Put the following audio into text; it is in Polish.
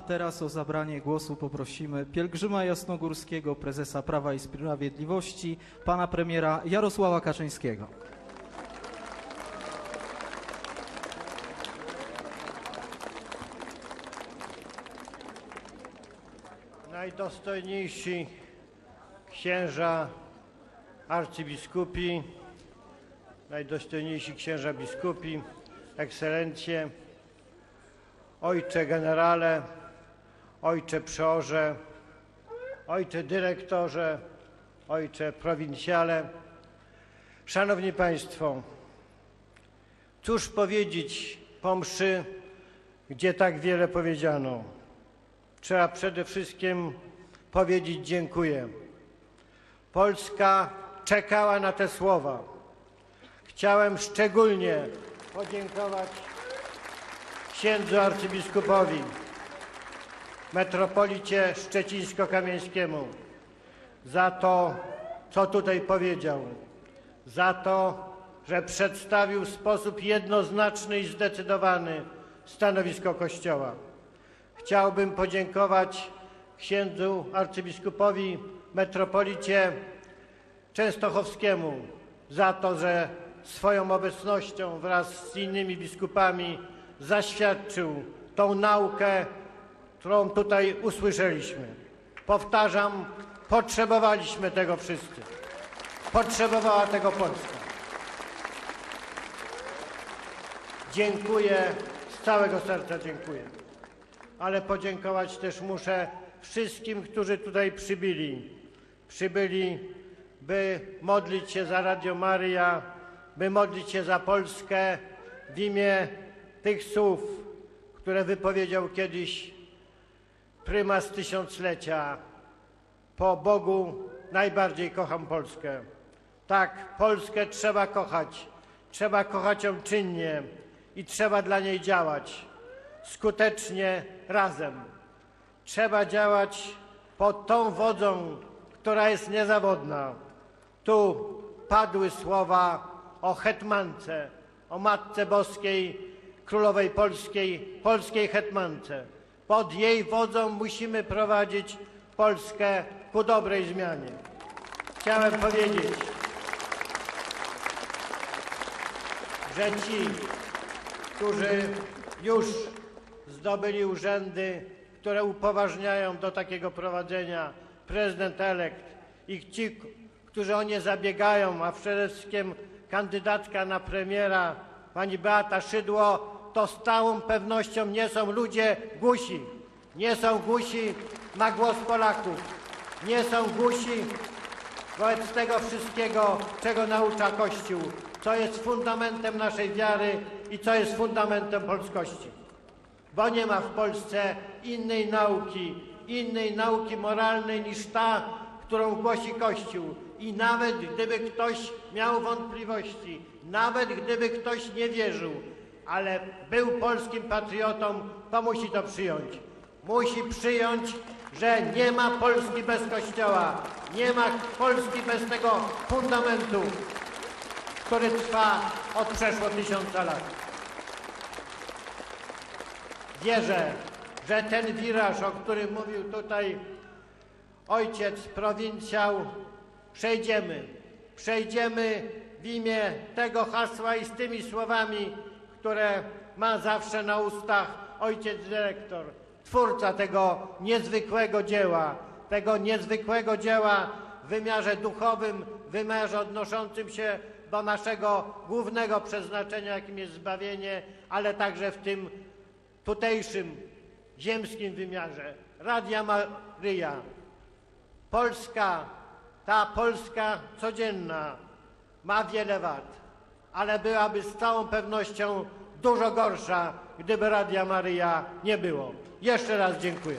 a teraz o zabranie głosu poprosimy pielgrzyma jasnogórskiego, prezesa Prawa i Sprawiedliwości, pana premiera Jarosława Kaczyńskiego. Najdostojniejsi księża arcybiskupi, najdostojniejsi księża biskupi, ekscelencje, ojcze generale, ojcze przeorze, ojcze dyrektorze, ojcze prowincjale, szanowni państwo, cóż powiedzieć po mszy, gdzie tak wiele powiedziano? Trzeba przede wszystkim powiedzieć dziękuję. Polska czekała na te słowa. Chciałem szczególnie podziękować księdzu arcybiskupowi, metropolicie szczecińsko-kamieńskiemu za to, co tutaj powiedział, za to, że przedstawił w sposób jednoznaczny i zdecydowany stanowisko Kościoła. Chciałbym podziękować księdzu arcybiskupowi metropolicie Częstochowskiemu za to, że swoją obecnością wraz z innymi biskupami zaświadczył tą naukę, którą tutaj usłyszeliśmy. Powtarzam, potrzebowaliśmy tego wszyscy. Potrzebowała tego Polska. Dziękuję, z całego serca dziękuję ale podziękować też muszę wszystkim, którzy tutaj przybyli. Przybyli, by modlić się za Radio Maryja, by modlić się za Polskę w imię tych słów, które wypowiedział kiedyś prymas tysiąclecia. Po Bogu najbardziej kocham Polskę. Tak, Polskę trzeba kochać. Trzeba kochać ją czynnie i trzeba dla niej działać skutecznie razem. Trzeba działać pod tą wodzą, która jest niezawodna. Tu padły słowa o hetmance, o Matce Boskiej, Królowej Polskiej, polskiej hetmance. Pod jej wodzą musimy prowadzić Polskę ku dobrej zmianie. Chciałem powiedzieć, że ci, którzy już zdobyli urzędy, które upoważniają do takiego prowadzenia prezydent elekt i ci, którzy o nie zabiegają, a przede wszystkim kandydatka na premiera pani Beata Szydło, to z całą pewnością nie są ludzie głusi. Nie są głusi na głos Polaków. Nie są głusi wobec tego wszystkiego, czego naucza Kościół, co jest fundamentem naszej wiary i co jest fundamentem polskości bo nie ma w Polsce innej nauki, innej nauki moralnej niż ta, którą głosi Kościół. I nawet gdyby ktoś miał wątpliwości, nawet gdyby ktoś nie wierzył, ale był polskim patriotą, to musi to przyjąć. Musi przyjąć, że nie ma Polski bez Kościoła, nie ma Polski bez tego fundamentu, który trwa od przeszło tysiąca lat. Wierzę, że ten wiraż, o którym mówił tutaj ojciec prowincjał, przejdziemy. Przejdziemy w imię tego hasła i z tymi słowami, które ma zawsze na ustach ojciec dyrektor, twórca tego niezwykłego dzieła, tego niezwykłego dzieła w wymiarze duchowym, w wymiarze odnoszącym się do naszego głównego przeznaczenia, jakim jest zbawienie, ale także w tym tutejszym ziemskim wymiarze. Radia Maryja. Polska, ta Polska codzienna ma wiele wad, ale byłaby z całą pewnością dużo gorsza, gdyby Radia Maryja nie było. Jeszcze raz dziękuję.